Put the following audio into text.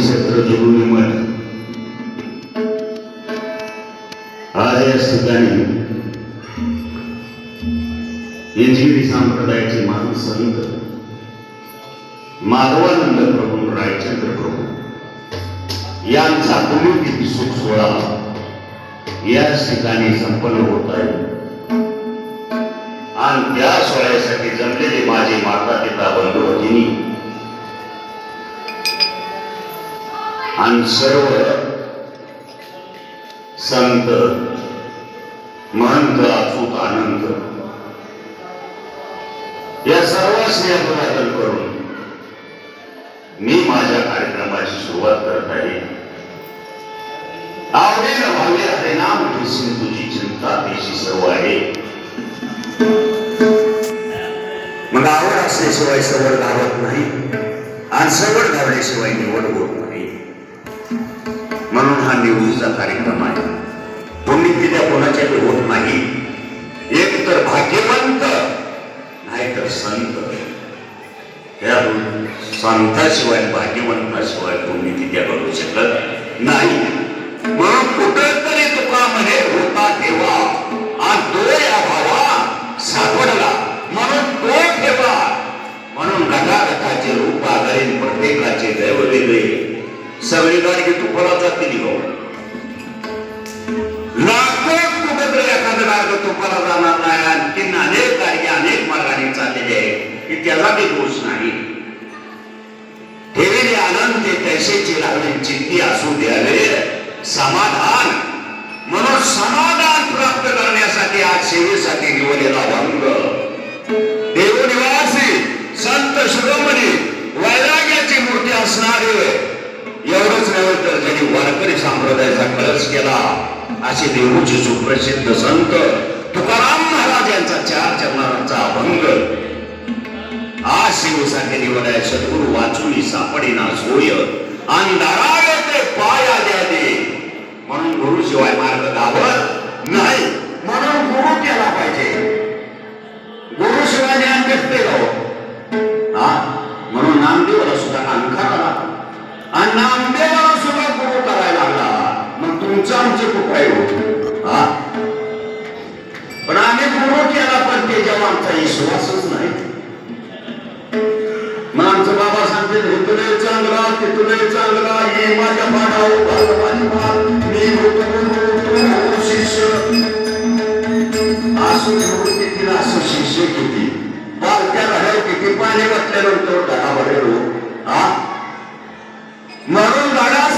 क्षेत्र जुळून मठ आज याच ठिकाणी. इंजिरी संप्रदायाचे महान संत. माधवानंद प्रभू रायचंद्र प्रभू. यांचा पुण्यतिथी सुख सोहळा. याच ठिकाणी संपन्न होत आहे. आणि त्या सोहळ्यासाठी जमलेले माझे माता पिता बंधू भगिनी आणि सर्व संत महंत अचूक आनंद. या सर्वांशी अभिवादन करून मी माझ्या कार्यक्रमाची सुरुवात करत आहे. आवडेल भावे आहे नाम घेशील तुझी चिंता देशी सर्व आहे. मग आवड असल्याशिवाय सवड धावत नाही. आणि सवड धावल्याशिवाय निवड होत नाही. म्हणून हा निवडीचा कार्यक्रम आहे. पुण्यतिथ्या कोणाच्या होत नाही. एक तर भाग्यवंत नाही तर संत. या संताशिवाय भाग्यवंताशिवाय तिथे करू शकत नाही. म्हणून कुठं तरी तुका होता तेव्हा. आज दोन सगळी तू तुपाला जातील हो लाखो कुटुंब एखादं मार्ग तुपाला जाणार नाही. आणखी अनेक गाडी अनेक मार्गाने चाललेले आहे की त्याला काही दोष नाही. ठेवले आनंद ते पैशाची लागणे चित्ती असू द्यावे. समाधान. म्हणून समाधान प्राप्त करण्यासाठी आज सेवेसाठी निवडलेला भंग. देवनिवासी संत शिरोमणी वैराग्याची मूर्ती असणारे एवढंच नव्हे तर ज्यांनी वारकरी संप्रदायाचा कळस केला. असे देऊचे सुप्रसिद्ध संत तुकाराम महाराज यांचा चार चरणांचा अभंग. आज शिवसाठी निवडाय सद्गुरु वाचुनी सापडेना सोय. अंधारा ते पाया द्यादे म्हणून गुरु शिवाय मार्ग गावत आमचे उपाय पण आम्ही पूर्व केला पण त्याच्यावर आमचा विश्वासच नाही. मग आमचं बाबा सांगते हितुलय चांगला तिथुलय चांगला ये माझ्या पाठावर मी शिष्य. असू तिला शिष्य किती? बालत्या किती पाणी घातल्यानंतर दहा भरेलो हो. हा? म्हणून गाडा